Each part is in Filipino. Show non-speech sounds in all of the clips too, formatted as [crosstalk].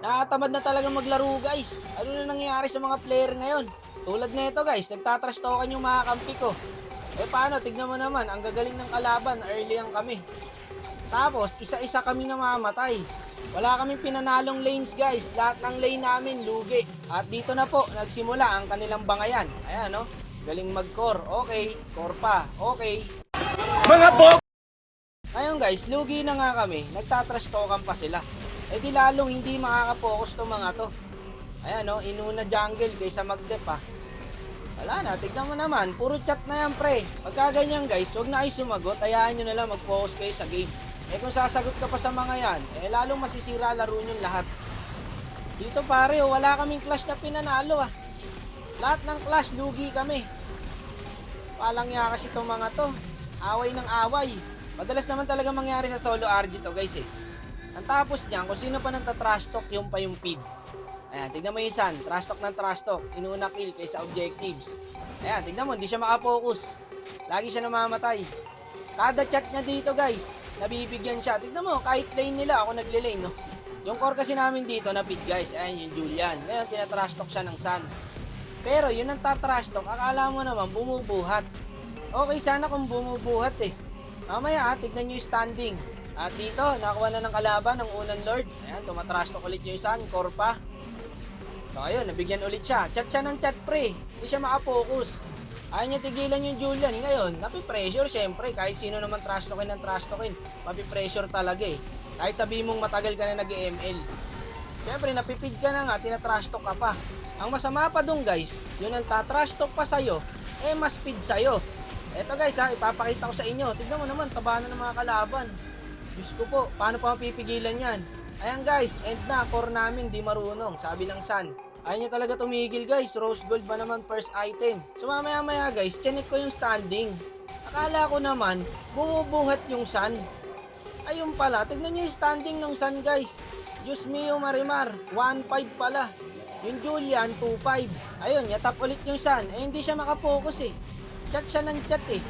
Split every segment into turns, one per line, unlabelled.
Nakatamad na talaga maglaro guys. Ano na nangyayari sa mga player ngayon? Tulad nito guys, nagtatrash talkan yung mga kampi ko. Eh paano, tignan mo naman, ang gagaling ng kalaban, early ang kami. Tapos, isa-isa kami namamatay. Wala kaming pinanalong lanes guys. Lahat ng lane namin lugi. At dito na po, nagsimula ang kanilang bangayan. Ayan no, galing mag-core. Okay, core pa. Okay.
Mga bog!
Ngayon guys, lugi na nga kami. Nagtatrash talkan pa sila. Eh di lalong hindi makakapokus tong mga to. Ayan no, inuna jungle kaysa mag-dep ha. Wala na, tignan mo naman. Puro chat na yan pre. Pagka ganyan guys, wag na kayo sumagot. Hayaan nyo na lang mag-focus kayo sa game. Eh kung sasagot ka pa sa mga yan, eh lalong masisira laro nyo lahat. Dito pare, oh, wala kaming clash na pinanalo ah. Lahat ng clash, lugi kami. Palang ya kasi itong mga to. Away ng away. Madalas naman talaga mangyari sa solo RG to guys eh. Ang tapos niyan, kung sino pa nang trash talk, yung pa yung feed. Ayan, tignan mo yung San. Trash talk ng trash talk. Inuna kill kaysa objectives. Ayan, tignan mo, hindi siya makapokus. Lagi siya namamatay. Kada chat niya dito guys, nabibigyan siya. Tignan mo, kahit lane nila, ako nagle-lane, no? Yung core kasi namin dito na feed guys, ayan yung Julian. Ngayon, tinatrash talk siya ng San. Pero yun ang tatrash talk, akala mo naman bumubuhat. Okay sana kung bumubuhat eh. Mamaya, ah, tignan nyo yung standing. At dito, nakuha na ng kalaban ng unang lord. Ayan, tumatrash talk ulit yung San, core pa. So ayun, nabigyan ulit siya. Chat siya ng chat pre. Hindi siya makapokus. Ayaw niya tigilan yung Julian. Ngayon, napipressure syempre. Kahit sino naman trash talkin ng trash talkin. Mapipressure talaga eh. Kahit sabi mong matagal ka na nag-ML. Syempre, napipid ka na nga, tinatrash talk ka pa. Ang masama pa dun guys, yun ang tatrash talk pa sa'yo, eh mas speed sa'yo. Eto guys ha, ipapakita ko sa inyo. Tignan mo naman, taba na ng mga kalaban. Diyos ko po, paano pa mapipigilan yan? Ayan guys, end na, core namin di marunong, sabi ng Sun. Ayaw niya talaga tumigil guys, rose gold ba naman first item? So mamaya maya guys, chinek ko yung standing. Akala ko naman, bumubuhat yung Sun. Ayun pala, tignan niyo yung standing ng Sun guys. Diyos mio Marimar, 1.5 pala. Yung Julian, 2.5. Ayun, yatap ulit yung Sun. Eh hindi siya makapokus eh. Chat siya ng chat eh.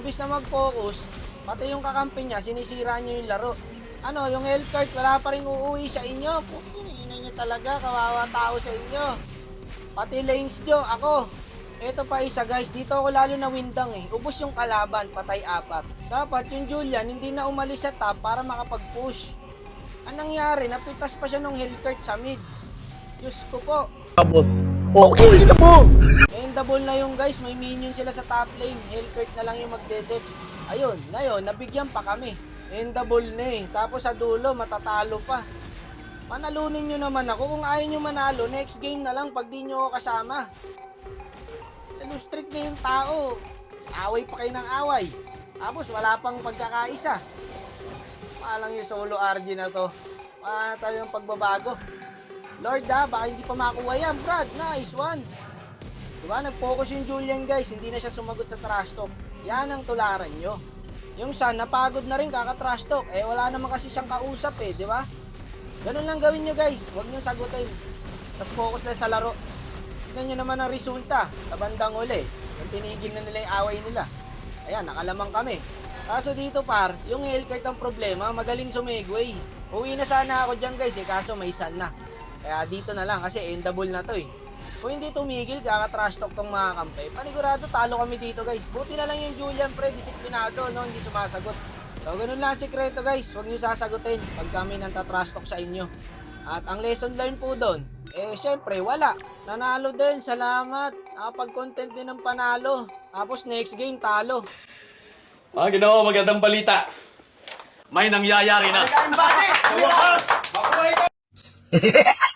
Imbis na mag-focus, pati yung kakampi niya, sinisira niyo yung laro. Ano, yung Hellcart, wala pa rin uuwi sa inyo. Puti na niya talaga, kawawa tao sa inyo. Pati lanes nyo, ako. Ito pa isa guys, dito ako lalo na windang eh. Ubus yung kalaban, patay apat. Dapat yung Julian hindi na umalis sa top para makapag-push. Anong nangyari? Napitas pa siya ng Hellcart sa mid. Diyos ko po.
Tapos, okay na po!
Endable na yung guys, may minion sila sa top lane. Hellcurt na lang yung magdedep. Ayun, ngayon, nabigyan pa kami. Endable na eh. Tapos sa dulo, matatalo pa. Manalunin nyo naman ako. Kung ayaw nyo manalo, next game na lang pag di nyo ako kasama. Illustrate na yung tao. Away pa kayo ng away. Tapos wala pang pagkakaisa. Palang yung solo RG na to. Wala na tayong pagbabago. Lord ha, baka hindi pa makuha yan, Brad. Nice one. Diba? Nag-focus yung Julian guys, hindi na siya sumagot sa trash talk. Yan ang tularan nyo. Yung San, napagod na rin kaka-trash talk. Eh, wala naman kasi siyang kausap eh, di ba? Ganun lang gawin nyo guys, huwag nyo sagutin. Tapos focus lang sa laro. Tignan nyo naman ang resulta sa bandang uli. Yung tinigil na nila yung away nila. Ayan, nakalamang kami. Kaso dito par, yung Hellcurt ang problema, magaling sumigway. Uwi na sana ako dyan guys eh, kaso may San na. Kaya dito na lang kasi endable na to eh. Kung hindi tumigil, kaka-trash talk tong mga kampe, panigurado talo kami dito guys. Buti na lang yung Julian pre, disiplinado, no? hindi sumasagot. So, ganun lang ang sikreto guys, huwag nyo sasagutin pag kami nang tatrash talk sa inyo. At ang lesson learned po doon, eh syempre wala. Nanalo din, salamat. Nakapag-content din ng panalo. Tapos next game, talo.
Mga ginawa, magandang balita. May nangyayari na. Sa wakas! [laughs]